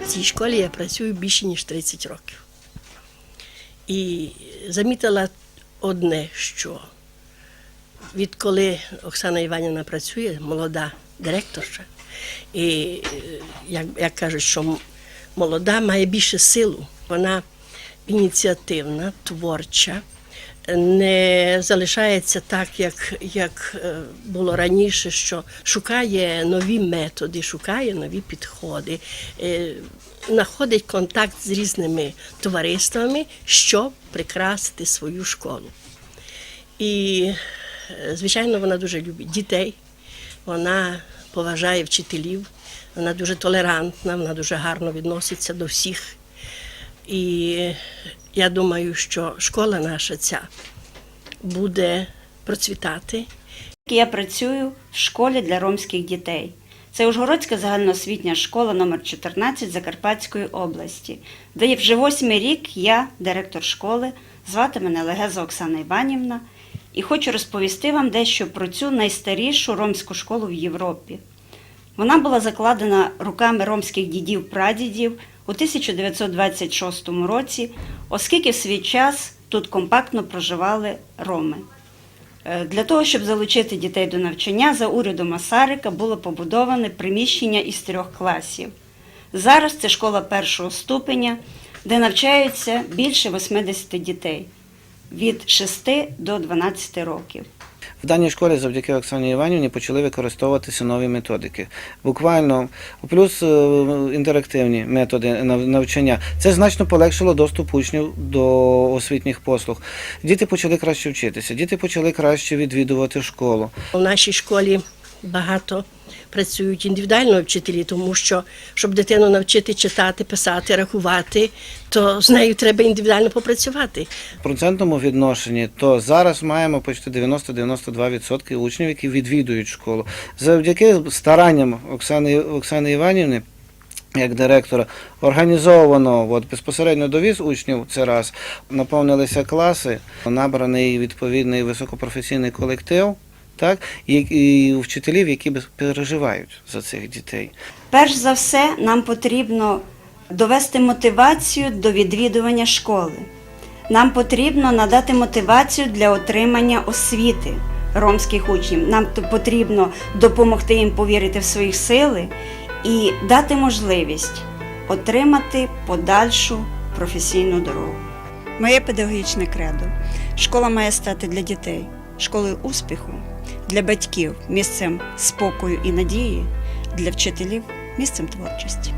В цій школі я працюю більше ніж 30 років. І замітила одне, що відколи Оксана Іванівна працює, молода директорша, і е, як, як кажуть, що молода має більше силу, вона ініціативна, творча, не залишається так, як, як е, було раніше, що шукає нові методи, шукає нові підходи, е, знаходить контакт з різними товариствами, щоб прикрасити свою школу. І, е, звичайно, вона дуже любить дітей, вона поважає вчителів, вона дуже толерантна, вона дуже гарно відноситься до всіх. І я думаю, що школа наша ця буде процвітати. Я працюю в школі для ромських дітей. Це Ужгородська загальноосвітня школа номер 14 Закарпатської області, де вже восьмий рік я директор школи. Звати мене Легеза Оксана Іванівна, і хочу розповісти вам дещо про цю найстарішу ромську школу в Європі. Вона була закладена руками ромських дідів-прадідів у 1926 році, оскільки в свій час тут компактно проживали роми. Е, Для того, щоб залучити дітей до навчання, за урядом Масарика було побудоване приміщення із трьох класів. Зараз це школа першого ступеня, де навчаються більше 80 дітей від 6 до 12 років. В даній школі завдяки Оксані Іванівні почали використовуватися нові методики. Буквально плюс е, інтерактивні методи навчання. Це значно полегшило доступ учнів до освітніх послуг. Діти почали краще вчитися, діти почали краще відвідувати школу. У нашій школі багато працюють індивідуально вчителі, тому що щоб дитину навчити читати, писати, рахувати, то з нею треба індивідуально попрацювати. В процентному відношенні то зараз маємо почти 90-92% учнів, які відвідують школу. Завдяки старанням Оксани, Оксани Іванівни. Як директора організовано от, безпосередньо довіз учнів це раз, наповнилися класи, набраний відповідний високопрофесійний колектив, так, і, і вчителів, які переживають за цих дітей. Перш за все, нам потрібно довести мотивацію до відвідування школи. Нам потрібно надати мотивацію для отримання освіти ромських учнів. Нам потрібно допомогти їм повірити в свої сили і дати можливість отримати подальшу професійну дорогу. Моє педагогічне кредо. Школа має стати для дітей школою успіху, для батьків місцем спокою і надії, для вчителів місцем творчості.